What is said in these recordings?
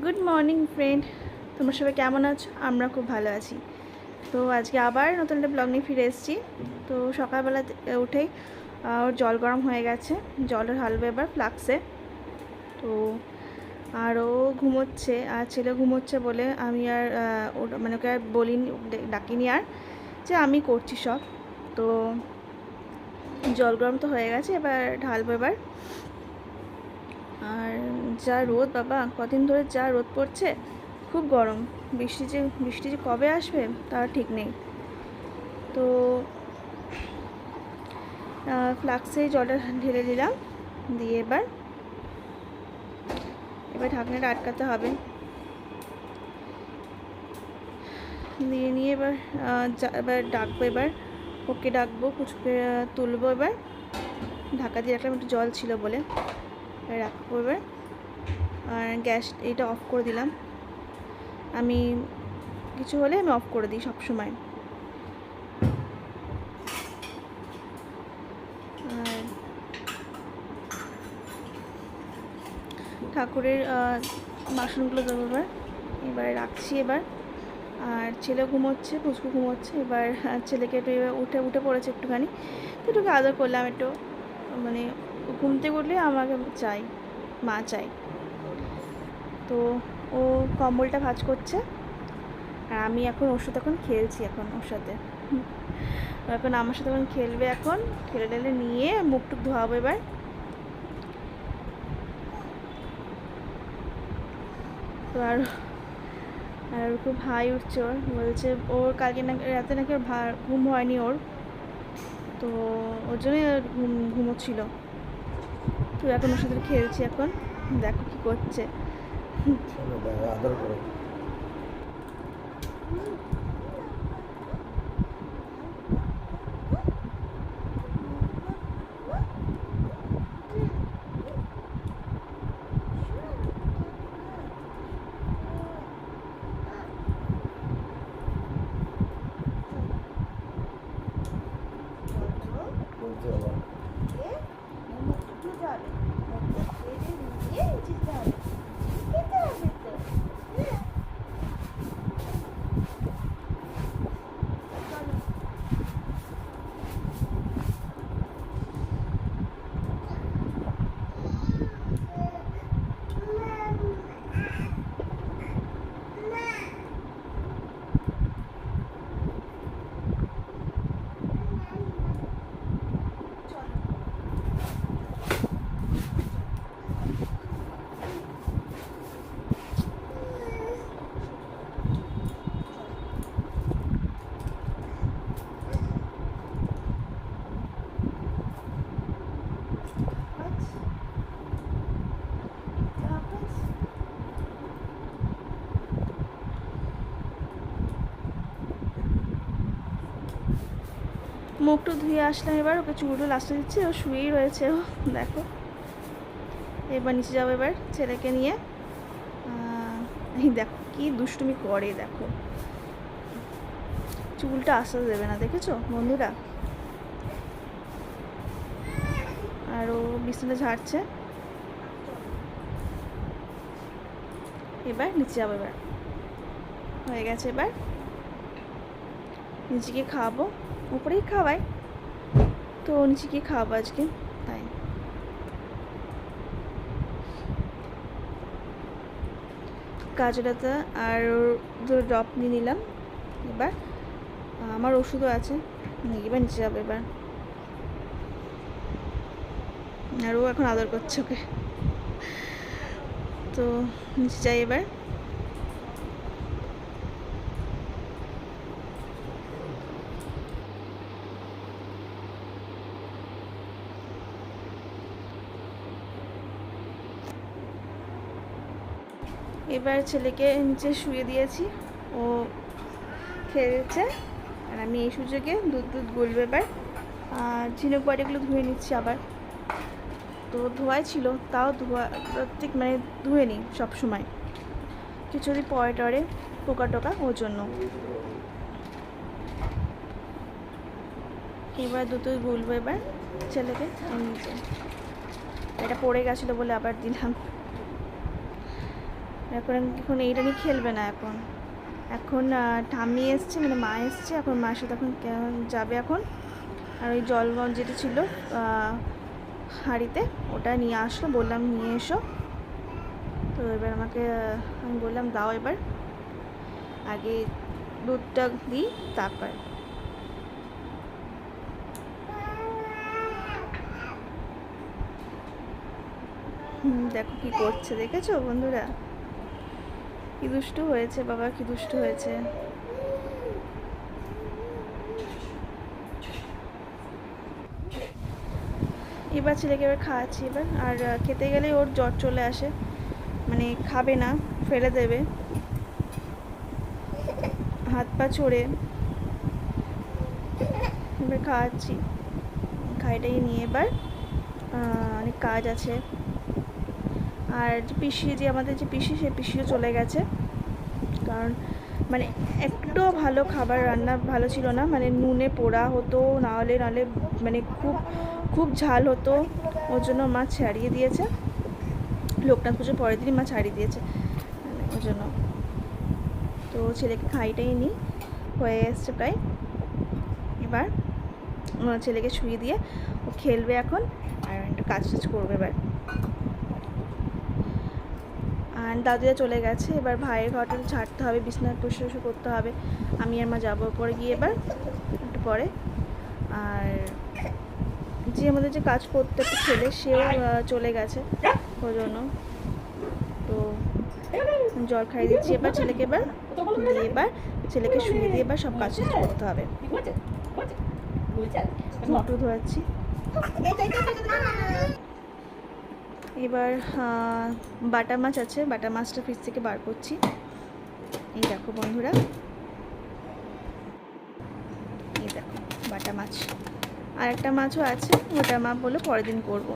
Good morning friend তোমরা সবাই কেমন আছো? আমরা খুব ভালো আছি। তো আজকে আবার নতুন একটা ব্লগ নিয়ে ফিরে এসেছি। তো সকালবেলা উঠেই ওর জল গরম হয়ে গেছে। জল ঢালবে এবার ফ্লাক্সে। তো, আর ও ঘুমোচ্ছে, আর ছেলে ঘুমোচ্ছে বলে আমি আর মানে ওকে আর বলিনি ডাকিনি আর যে আমি করছি সব। তো জল গরম তো হয়ে গেছে, এবার ঢালবো এবার। আর যা রোদ বাবা, কদিন ধরে যা রোদ পড়ছে, খুব গরম। বৃষ্টি যে বৃষ্টি যে কবে আসবে তার ঠিক নেই। তো ফ্লাক্সে জলটা ঢেলে দিলাম, দিয়ে এবার এবার ঢাকনাটা আটকাতে হবে। দিয়ে নিয়ে এবার এবার ডাকবো এবার, ওকে ডাকবো কুচকে তুলবো এবার। ঢাকা দিয়ে রাখলাম, একটু জল ছিল বলে। রাখব এবার। আর গ্যাস এটা অফ করে দিলাম। আমি কিছু হলে আমি অফ করে দিই সব সময় ঠাকুরের বাসনগুলো দেবো এবার। এবার রাখছি এবার। আর ছেলে ঘুমোচ্ছে, পুচকু ঘুমোচ্ছে। এবার ছেলেকে একটু এবার উঠে উঠে পড়েছে একটুখানি। তো একটু আদর করলাম একটু। মানে ঘুম থেকে উঠলে আমাকে চাই, মা চাই। তো ও কম্বলটা ভাঁজ করছে, আর আমি এখন ওর সাথে এখন খেলছি এখন ওর সাথে। এখন আমার সাথে এখন খেলবে এখন, খেলে টেলে নিয়ে মুখ টুক ধোয়াবো এবার। তো আর আর ওর খুব হাই উঠছে ওর, বলছে ওর কালকে নাকি, রাতে নাকি ওর ঘুম হয়নি ওর। তো ওর জন্যই ঘুম, ঘুমোচ্ছিল। তো এখন ওর সাথে খেলছি এখন। দেখো কি করছে। আদর করো বলতে বাবা মুখটু ধুয়ে আসলাম এবার, ওকে চুলগুলো লাস্টে দিচ্ছে, ও শুয়েই রয়েছে, ও দেখো। এবার নিচে যাব এবার ছেলেকে নিয়ে। দেখো, কি দুষ্টুমি করে, দেখো। চুলটা আসতে দেবে না, দেখেছ, বন্ধুরা? আর ও বিছানা ঝাড়ছে। এবার নিচে যাব এবার। হয়ে গেছে এবার। গিয়ে খাওয়াবো। উপরেই খাওয়াই তো নিচে গিয়ে খাওয়াবো আজকে, তাই। কাজলাটা আর দুটো ড্রপ নিয়ে নিলাম এবার। আমার ওষুধও আছে। এবার নিচে যাব এবার। আর ও এখন আদর করছে ওকে। তো নিচে যাই এবার। এবার ছেলেকে নিচে শুয়ে দিয়েছি। ও খেয়েছে আর আমি এই সুযোগে দুধ দুধ গলবে এবার। ঝিনুক বাড়িগুলো ধুয়ে নিচ্ছি আবার। তো ধোয়াই ছিল, তাও ধোয়া প্রত্যেক মানে ধুয়ে নিই সবসময় কিছু যদি পরে টরে পোকা টোকা ওর জন্য। এবার দুটোই গুলবো এবার ছেলেকে নিচে। এটা পড়ে গেছিল বলে আবার দিলাম। এখন এখন এইটা নিয়ে খেলবে না এখন। এখন ঠাম্মি এসছে মানে মা এসছে, এখন মায়ের সাথে এখন যাবে এখন। আর ওই জলগঞ্জ যেটা ছিল হাঁড়িতে, ওটা নিয়ে আসলো, বললাম নিয়ে এসো। তো এবার আমাকে, আমি বললাম, দাও এবার। আগে দুধটা দিই, তারপর। দেখো কি করছে, দেখেছ বন্ধুরা? কি দুষ্টু হয়েছে, বাবা? কি দুষ্টু হয়েছে? এবার ছেলেকে এবার খাওয়াচ্ছি এবার। আর খেতে গেলে ওর জ্বর চলে আসে। মানে খাবে না, ফেলে দেবে। হাত পা চড়ে। এবার খাওয়াচ্ছি। খাইটাই নিয়ে এবার অনেক কাজ আছে। আর যে পিসি যে আমাদের যে পিসি সে পিসিও চলে গেছে। কারণ মানে একটু ভালো খাবার রান্না ভালো ছিল না। মানে নুনে পোড়া হতো, নাহলে নাহলে মানে খুব খুব ঝাল হতো। ওর জন্য মা ছাড়িয়ে দিয়েছে। লোকনাথ পুজোর পরের দিনই মা ছাড়িয়ে দিয়েছে। মানে ওর জন্য। তো ছেলেকে খাইটাই নিই হয়ে এসছে প্রায়। এবার ছেলেকে শুয়ে দিয়ে ও খেলবে এখন। আর একটু কাজ টাজ করবে এবার আর দাদুরা চলে গেছে এবার ভাইয়ের ঘরটা ছাড়তে হবে বিছনার পরিষ্কার করতে হবে আমি আর মা যাব পরে গিয়ে এবার একটু পরে আর যে আমাদের যে কাজ করতে একটা ছেলে সেও চলে গেছে ওই জন্য তো জল খাইয়ে দিচ্ছি এবার ছেলেকে এবার দিয়ে এবার ছেলেকে শুয়ে দিয়ে এবার সব কাজ করতে হবে মুটু ধোয়াচ্ছি এবার বাটা মাছ আছে। বাটা মাছটা ফ্রিজ থেকে বার করছি। এই দেখো বন্ধুরা। এই দেখো বাটা মাছ। আর একটা মাছও আছে, ওটা মা বলে পরের দিন করব।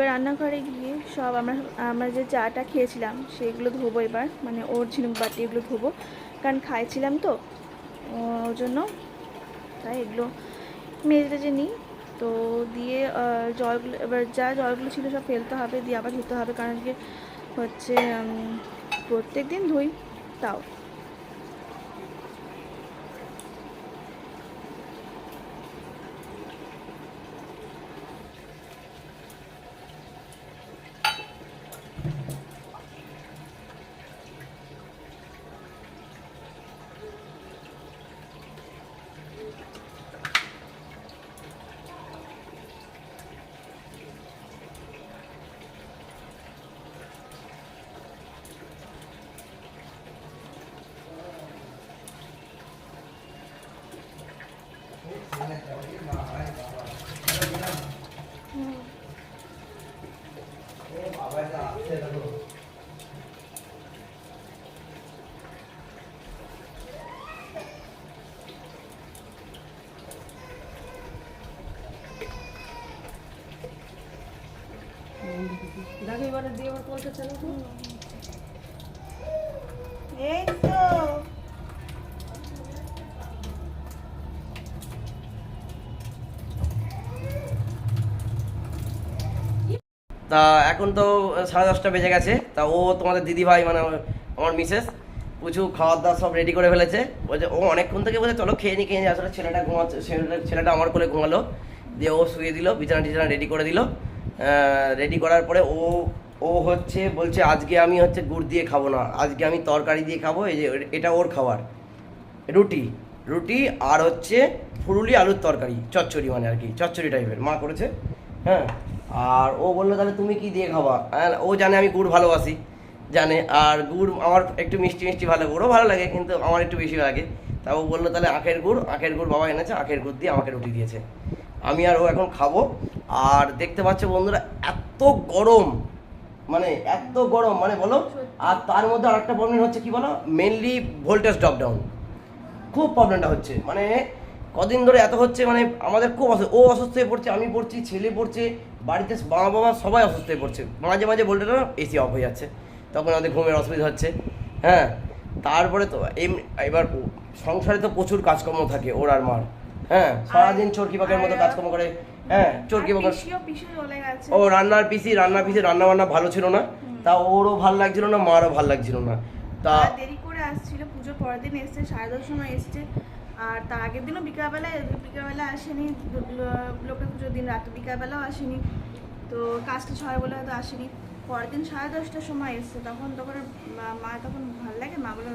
এবার রান্নাঘরে গিয়ে সব আমরা আমরা যে চাটা খেয়েছিলাম, সেগুলো ধোবো এবার। মানে ওর ঝিনুক বাটি এগুলো ধোবো। কারণ খাইছিলাম তো ওর জন্য। তাই এগুলো মেজে যে নিই। তো দিয়ে জলগুলো, এবার যা জলগুলো ছিল সব ফেলতে হবে, দিয়ে আবার ধুতে হবে। কারণ কি হচ্ছে প্রত্যেক দিন ধুই, তাও। দিয়ে কলটা চালু। এই তো। তা এখন তো সাড়ে দশটা বেজে গেছে। তা ও তোমাদের দিদি ভাই মানে আমার- আমার মিসেস কিছু খাওয়ার দাওয়ার সব রেডি করে ফেলেছে। বলছে ও অনেকক্ষণ থেকে বলছে চলো খেয়ে নি খেয়ে নি। আসলে ছেলেটা ঘুমাচ্ছে ছেলেটা ছেলেটা আমার কোলে ঘুমালো। দিয়ে ও শুয়ে দিল বিছানা টিছানা রেডি করে দিল। রেডি করার পরে ও ও হচ্ছে বলছে, আজকে আমি হচ্ছে গুড় দিয়ে খাব না। আজকে আমি তরকারি দিয়ে খাব, এই যে এটা ওর খাবার। রুটি রুটি আর হচ্ছে ফুরুলি আলুর তরকারি, চচ্চড়ি মানে আর কি, চচ্চড়ি টাইপের মা করেছে হ্যাঁ? আর ও বলল, তাহলে তুমি কি দিয়ে খাবা? ও জানে আমি গুড় ভালোবাসি, জানে। আর গুড় আমার একটু মিষ্টি মিষ্টি ভালো গুড়ও ভালো লাগে, কিন্তু আমার একটু বেশি লাগে। তা ও বলল, তাহলে আখের গুড় আখের গুড় বাবা এনেছে, আখের গুড় দিয়ে আমাকে রুটি দিয়েছে। আমি আর ও এখন খাব। আর দেখতে পাচ্ছ বন্ধুরা, এত গরম মানে এত গরম মানে বলো? আর তার মধ্যে আরেকটা প্রবলেম হচ্ছে কি বলো? মেনলি ভোল্টেজ ড্রপ ডাউন খুব প্রবলেমটা হচ্ছে। মানে কদিন ধরে এত হচ্ছে মানে আমাদের খুব অসুস্থ ও অসুস্থ হয়ে পড়ছে আমি পড়ছি ছেলে পড়ছে বাড়িতে বাবা বাবা সবাই অসুস্থ হয়ে পড়ছে। মাঝে মাঝে ভোল্টেজটা এসি অফ হয়ে যাচ্ছে। তখন আমাদের ঘুমের অসুবিধা হচ্ছে। হ্যাঁ? তারপরে তো এম- এবার সংসারে তো প্রচুর কাজকর্ম থাকে ওর আর মার। হ্যাঁ? সারাদিন চরকি পাকের মতো কাজকর্ম করে। হ্যাঁ। চরকি ও রান্নার পিসি পিসি রান্না বান্না ভালো ছিল না। তা ওরও ভালো লাগছিল না মারও ভালো লাগছিল না। তা আর দেরি করে আসছিল পুজোর পরের দিন এসছে সাড়ে দশটার সময় এসছে। আর তার আগের দিনও বিকালবেলা আসেনি লোকের পুজোর দিন রাতে বিকালবেলাও আসেনি। তো কাজটা ছয় বলে হয়তো আসেনি। পরের দিন সাড়ে দশটার সময় এসছে তখন তখন মা- মা তখন ভালো লাগে মা বলে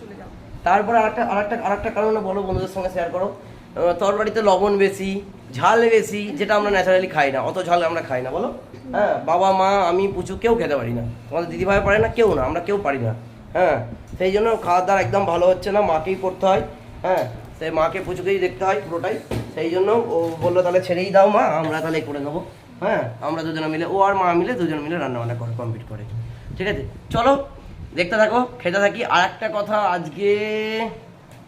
চলে যাও। তারপরে আরেকটা আরেকটা আরেকটা কারণে বলো বন্ধুদের সঙ্গে শেয়ার করো। আহ, তরকারিতে লবণ বেশি ঝাল বেশি যেটা আমরা ন্যাচারালি খাই না। অত ঝাল আমরা খাই না বলো? হ্যাঁ বাবা মা আমি পুচু কেউ খেতে পারি না। তোমাদের দিদিভাই পারে না? কেউ না আমরা কেউ পারি না। হ্যাঁ সেই জন্য খাওয়ার দাওয়ার একদম ভালো হচ্ছে না মাকেই করতে হয়। হ্যাঁ সেই মাকে পুচুকেই দেখতে হয় পুরোটাই। সেই জন্য ও বলল তাহলে ছেড়েই দাও মা আমরা তাহলে করে নেব। হ্যাঁ আমরা দুজনে মিলে ও আর মা মিলে দুজন মিলে রান্না বান্না করে কমপ্লিট করে। ঠিক আছে? চলো দেখতে থাকো খেতে থাকি। আর একটা কথা আজকে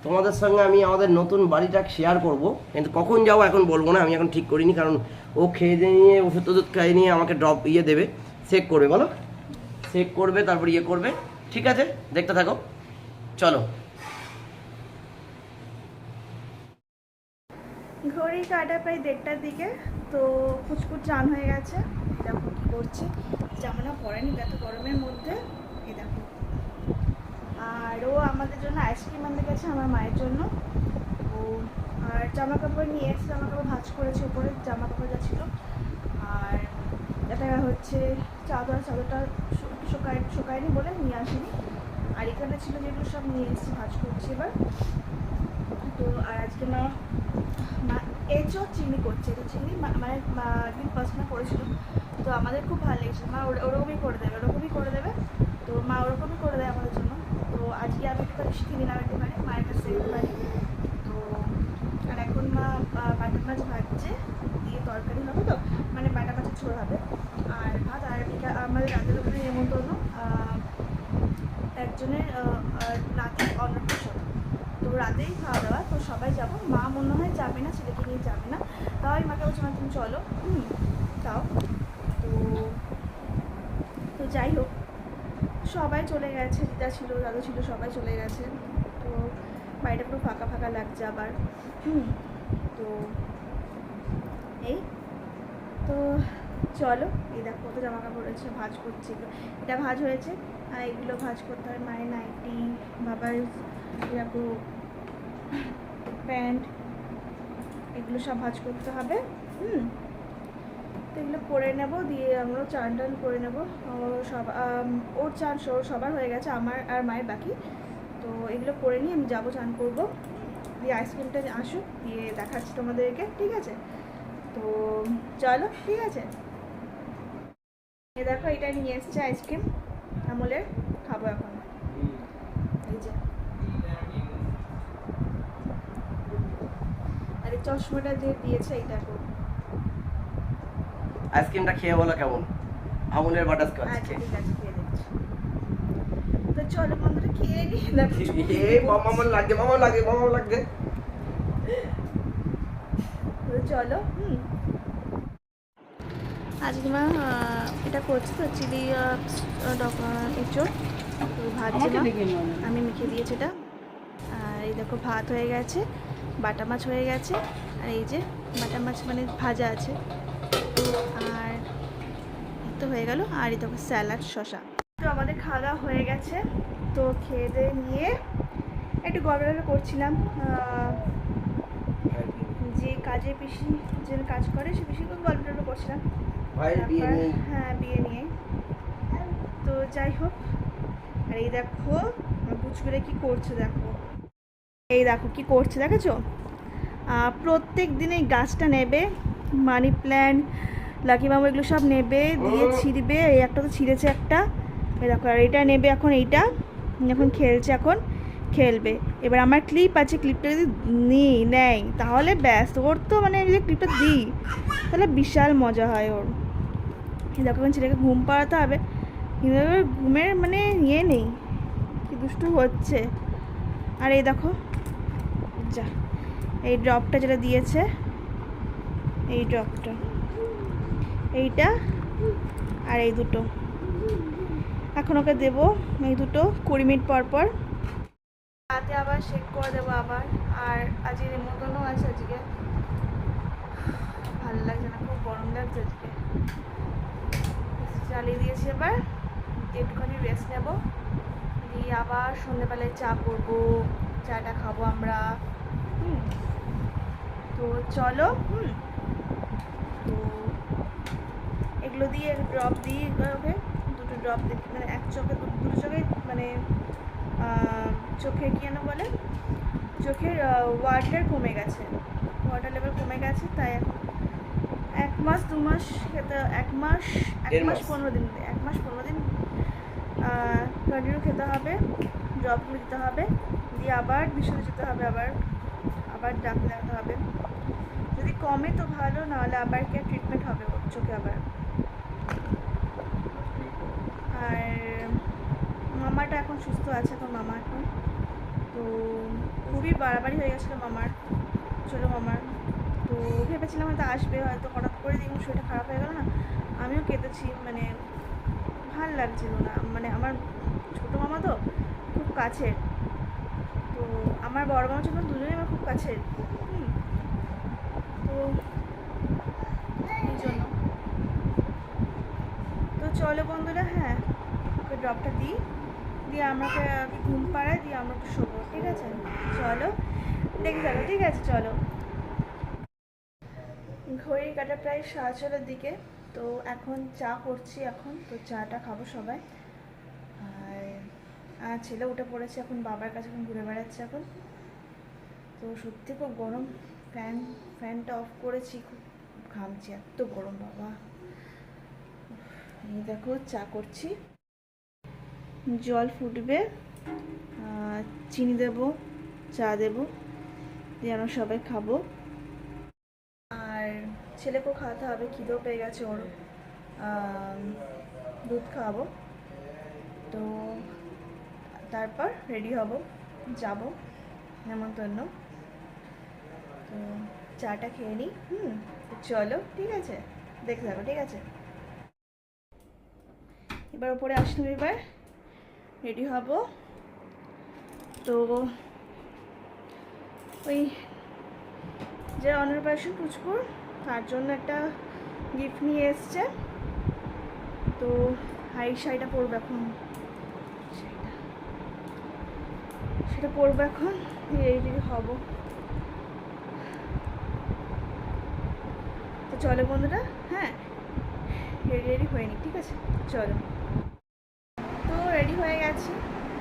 তোমাদের সঙ্গে আমি আমাদের নতুন বাড়িটা শেয়ার করব। কিন্তু কখন যাব এখন বলব না, আমি এখন ঠিক করিনি, কারণ ও খেয়ে দিয়ে নিয়ে ওষুধ টষুধ খাইয়ে নিয়ে আমাকে ড্রপ ইয়ে দেবে চেক করবে, বলো? চেক করবে, তারপর ইয়ে করবে, ঠিক আছে? দেখতে থাকো। চলো। ঘড়ি কাটা প্রায় দেড়টার দিকে, তো কুচকুচ চান হয়ে গেছে। দেখো কি করছে। পরেনি এত গরমের মধ্যে। আর ও আমাদের জন্য আইসক্রিম আনতে গেছে আমার মায়ের জন্য। ও, আর জামা কাপড় নিয়ে এসে জামা কাপড় ভাজ করেছে উপরে জামা কাপড় যা ছিল। আর এটা হচ্ছে চাদর, চাদরটা শুকায়, শুকায়নি বলে নিয়ে আসিনি। আর এখানে ছিল যেগুলো সব নিয়ে এসেছি ভাজ করছি এবার। তো আর আজকে মা মা এঁচো চিংড়ি করছে। তো মা- মানে একদিন ফার্স্ট করেছিল। তো আমাদের খুব ভালো লেগেছে মা ওর- ওরকমই করে দেবে, ওরকমই করে দেবে। তো মা ওরকমই করে দেয় আমাদের জন্য। আজকে আমি একটুখানি শিখে নিলাম একটুখানি মায়ের কাছ একটুখানি তো, আর এখন মা বাটা মাছ ভাজছে, দিয়ে তরকারি হবে তো মানে বাটা মাছের ঝোল হবে। আর ভাত, আর বিকা আমাদের রাতের ওখানে নেমন্তন্ন একজনের রাতে অন্নপ্রাশন। তো রাতেই খাওয়া দাওয়া, তো সবাই যাব। মা মনে হয় যাবে না, ছেলেকে নিয়ে যাবে না। তাও মাকে বলছি, মা, তুমি চলো। হুম তাও তো তো যাই হোক। সবাই চলে গেছে, দিদা ছিল, দাদু ছিল, সবাই চলে গেছে। তো বাড়িটা পুরো ফাঁকা ফাঁকা লাগছে আবার। হুম, তো এই, তো চলো, এই দেখো কত জামা কাপড় রয়েছে, ভাজ করছি। এটা ভাজ হয়েছে, আর এগুলো ভাজ করতে হয় মায়ের নাইটি, বাবার এরকম প্যান্ট, এগুলো সব ভাজ করতে হবে। হুম তো এগুলো করে নেব, দিয়ে আমরাও চান টান করে নেব। সব ওর চান ওর সবার হয়ে গেছে, আমার আর মায়ের বাকি। তো এগুলো করে নিয়ে আমি যাব, চান করব। দিয়ে আইসক্রিমটা আসুক, দিয়ে দেখাচ্ছি তোমাদেরকে, ঠিক আছে? তো চলো, ঠিক আছে? দেখো, এটা নিয়ে এসছে আইসক্রিম, আমলের, খাব এখন। এই যে। চশমাটা যে দিয়েছে এই দেখো আইসক্রিমটা খেয়ে বলো কেমন? আমুলের বাটার আচ্ছা ঠিক আছে খেয়ে দিচ্ছি তো চলো বন্ধুরা খেয়ে নিয়ে দেখো এ মামা আমার লাগে মামা লাগে মামা লাগে তো চলো হুম। আজকে মা এটা করছি তো চিলি এঁচড়। তো ভাজছে আমাকে মা দেখে নিও না। আমি মেখে দিয়েছি এটা। আর এই দেখো ভাত হয়ে গেছে বাটা মাছ হয়ে গেছে আর এই যে বাটা মাছ মানে ভাজা আছে। এই তো হয়ে গেল আর এই দেখো স্যালাড শশা তো আমাদের খাওয়া দাওয়া হয়ে গেছে। তো খেয়ে দিয়ে নিয়ে একটু গল্প করছিলাম যে কাজে পিসি যে কাজ করে সে পিসি খুব গল্প টল্প করছিলাম হ্যাঁ বিয়ে নিয়ে। তো যাই হোক আর এই দেখো পুচকুরে কি করছে দেখো। এই দেখো কি করছে দেখেছ? প্রত্যেক দিন এই গাছটা নেবে মানি প্ল্যান্ট লাকি বাবু এগুলো সব নেবে দিয়ে ছিঁড়বে এই একটা তো ছিঁড়েছে একটা। এই দেখো আর এটা নেবে এখন এইটা এখন খেলছে এখন খেলবে। এবার আমার ক্লিপ আছে ক্লিপটা যদি নিই নেয় তাহলে ব্যাস ওর তো মানে যদি ক্লিপটা দিই তাহলে বিশাল মজা হয় ওর। দেখো এখন ছেলেকে ঘুম পাড়াতে হবে। কিন্তু ঘুমের মানে ইয়ে নেই কি দুষ্টু হচ্ছে। আর এই দেখো যা এই ড্রপটা যেটা দিয়েছে এই ড্রপটা এইটা আর এই দুটো। এখন ওকে দেবো এই দুটো কুড়ি মিনিট পর পর। রাতে আবার শেক করে দেবো আবার। আর আজকে নেমন্তন্নও আছে আজকে। ভালো লাগছে না, খুব গরম লাগছে আজকে। চালিয়ে দিয়েছি এবার। একটুখানি রেস্ট নেব। দিয়ে আবার সন্ধ্যেবেলায় চা করব, চাটা খাব আমরা। হুম। তো চলো, হুম। তো এগুলো দিয়ে ড্রপ দিয়ে ওকে দুটো ড্রপ মানে এক চোখে দুটো চোখে মানে চোখে কি যেন বলে? চোখের ওয়াটার কমে গেছে। ওয়াটার লেভেল কমে গেছে তাই এখন এক মাস দু মাস খেতে এক মাস এক মাস। পনেরো দিন এক মাস পনেরো দিন কন্টিনিউ খেতে হবে ড্রপগুলো দিতে হবে দিয়ে আবার বিশুদ্ধ যেতে হবে আবার আবার ডাক্তার দেখাতে হবে। যদি কমে তো ভালো নাহলে আবার কে ট্রিটমেন্ট হবে ওর চোখে আবার? আর মামাটা এখন সুস্থ আছে তো মামা এখন। তো খুবই বাড়াবাড়ি হয়ে গেছিল মামার, ছোটো মামার। তো ভেবেছিলাম হয়তো আসবে, হয়তো হঠাৎ করে দেখুন শরীরটা খারাপ হয়ে গেল না। আমিও কেঁদেছি মানে ভালো লাগছিল না। মানে আমার ছোটো মামা তো খুব কাছের। তো আমার বড় মামা ছোটো দুজনেই আমার খুব কাছের। তো এই জন্য। তো চলো বন্ধুরা হ্যাঁ ড্রপটা দিই। দিয়ে আমাকে ঘুম পাড়ায় দিয়ে আমরা একটু শোবো, ঠিক আছে? চলো, দেখে যাব ঠিক আছে? চলো। ঘড়ি কাটা প্রায় সাড়ে ছটার দিকে, তো এখন চা করছি এখন, তো চাটা খাব সবাই। আর আর ছেলে উঠে পড়েছে এখন, বাবার কাছে এখন ঘুরে বেড়াচ্ছে এখন। তো সত্যি খুব গরম ফ্যান ফ্যানটা অফ করেছি, খুব ঘামছি, এত গরম, বাবা। এই দেখো, চা করছি। জল ফুটবে চিনি দেবো, চা দেবো, দিয়ে আমরা সবাই খাব। আর ছেলেকেও খাওয়াতে হবে, খিদেও পেয়ে গেছে ওর। দুধ খাওয়াবো। তো তারপর রেডি হব, যাব, নেমন্তন্ন। তো চাটা খেয়ে নিই, হুম, চলো, ঠিক আছে, দেখে যাব, ঠিক আছে। এবার ওপরে আসলাম এবার। রেডি হব। তো ওই যে অন্নপ্রাশন পুচকুর তার জন্য একটা গিফট নিয়ে এসছে। তো হাই, শাড়িটা পরবো এখন। সেটা পরবো এখন রেডি হব। তো চলো বন্ধুরা হ্যাঁ রেডি রেডি হয়ে নি, ঠিক আছে? চলো। হয়ে গেছি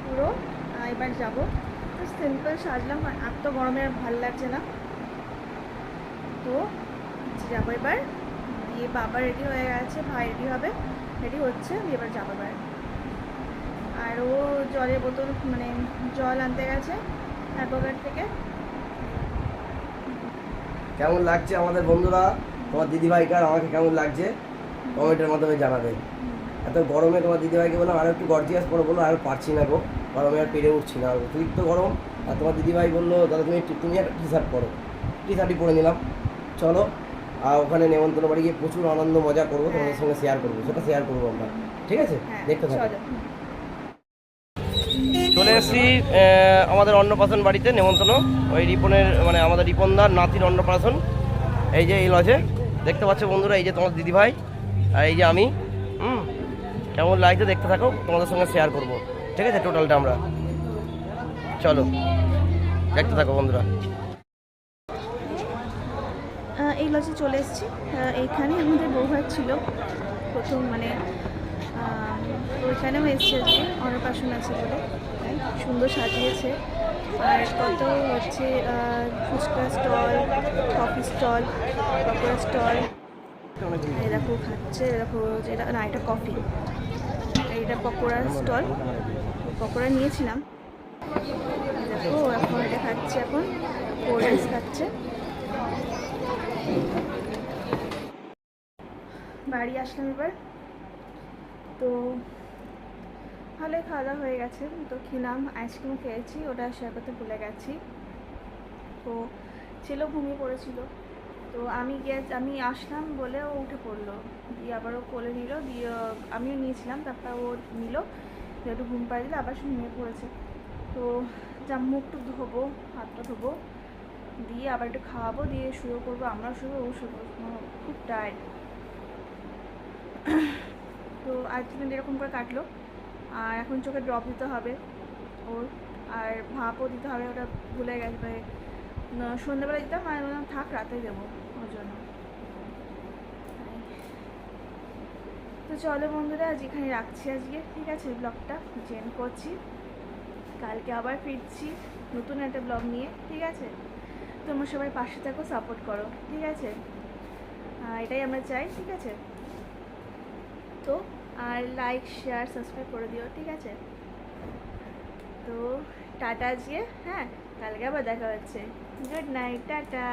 পুরো। এবার যাব। তো সিম্পল সাজলাম আর তো গরমে আর ভালো লাগছে না। তো যাব এবার। দিয়ে বাবা রেডি হয়ে গেছে ভাই রেডি হবে। রেডি হচ্ছে দিয়ে এবার যাব এবার। আর ও জলের বোতল মানে জল আনতে গেছে অ্যাকোয়াগার্ড থেকে। কেমন লাগছে আমাদের বন্ধুরা? তোমার দিদিভাইকে আর আমাকে কেমন লাগছে? কমেন্টের মাধ্যমে জানাবে। এত গরমে তোমার দিদিভাইকে বললাম আরও একটু গর্জিয়াস পরে। বলল আর পারছি না গো গরমে আর পেরে উঠছি না। আর অতিরিক্ত গরম। আর তোমার দিদিভাই বলল দাদা তুমি একটু- তুমি একটা টি শার্ট পরো। টি শার্টই পরে নিলাম। চলো আর ওখানে নেমন্তন্ন বাড়ি গিয়ে প্রচুর আনন্দ মজা করব তোমাদের সঙ্গে শেয়ার করব। সেটা শেয়ার করব আমরা। ঠিক আছে? হ্যাঁ দেখতে থাকো। চলে। এসেছি আমাদের অন্নপ্রাশন বাড়িতে নেমন্তন্ন। ওই রিপনের মানে আমাদের রিপনদার নাতির অন্নপ্রাশন। এই যে এই লজে দেখতে পাচ্ছ বন্ধুরা এই যে তোমার দিদিভাই আর এই যে আমি। হুম? কেমন লাগছে দেখতে থাকো, তোমাদের সঙ্গে শেয়ার করব। ঠিক আছে টোটালটা আমরা। চলো, দেখতে থাকো বন্ধুরা। এই লজে চলে এসেছি। এইখানে আমাদের বৌভাত ছিল। প্রথম মানে ওইখানেও এসছে আজকে অন্নপ্রাশন আছে বলে। সুন্দর সাজিয়েছে। আর কত হচ্ছে fuchka stall coffee stall pakora stall দেখো, খাচ্ছে যেটা না, এটা কফি এইটা পকোড়ার স্টল। পকোড়া নিয়েছিলাম। দেখো, এখন এটা খাচ্ছে এখন। কোল্ড ড্রিঙ্কস খাচ্ছে। বাড়ি আসলাম এবার। তো ভালোই খাওয়া দাওয়া হয়ে গেছে। তো খেলাম, আইসক্রিম খেয়েছি, ওটা শেয়ার করতে ভুলে গেছি। তো ছেলেও ঘুমিয়ে পড়েছিল। তো আমি গিয়ে আমি আসলাম বলে ও উঠে পড়ল। দিয়ে আবার ও কোলে নিল দিয়ে আমিও নিয়েছিলাম তারপর ও নিল। একটু ঘুম পাড়িয়ে দিল আবার সে ঘুমিয়ে পড়েছে। তো যা মুখ টুক ধোবো হাতটা ধোবো দিয়ে আবার একটু খাওয়াবো দিয়ে শুরু করব আমরা শুরু ও শুরু খুব টায়ার্ড তো আজকের দিন এরকম করে কাটলো। আর এখন চোখে ড্রপ দিতে হবে ওর। আর ভাপও দিতে হবে ওটা ভুলে গেছে মানে, সন্ধ্যাবেলা দিতাম, আর থাক, রাতে দেবো ওর জন্য। তো চলো বন্ধুরা, আজ এখানে রাখছি আজকে, ঠিক আছে? ব্লগটা চেঞ্জ করছি। কালকে আবার ফিরছি, নতুন একটা ব্লগ নিয়ে, ঠিক আছে? তোমরা সবাই পাশে থাকো সাপোর্ট করো, ঠিক আছে? এটাই আমরা চাই, ঠিক আছে? তো, আর লাইক শেয়ার সাবস্ক্রাইব করে দিও, ঠিক আছে? তো, টাটা আজকে হ্যাঁ? কালকে আবার দেখা হচ্ছে। Good night tata.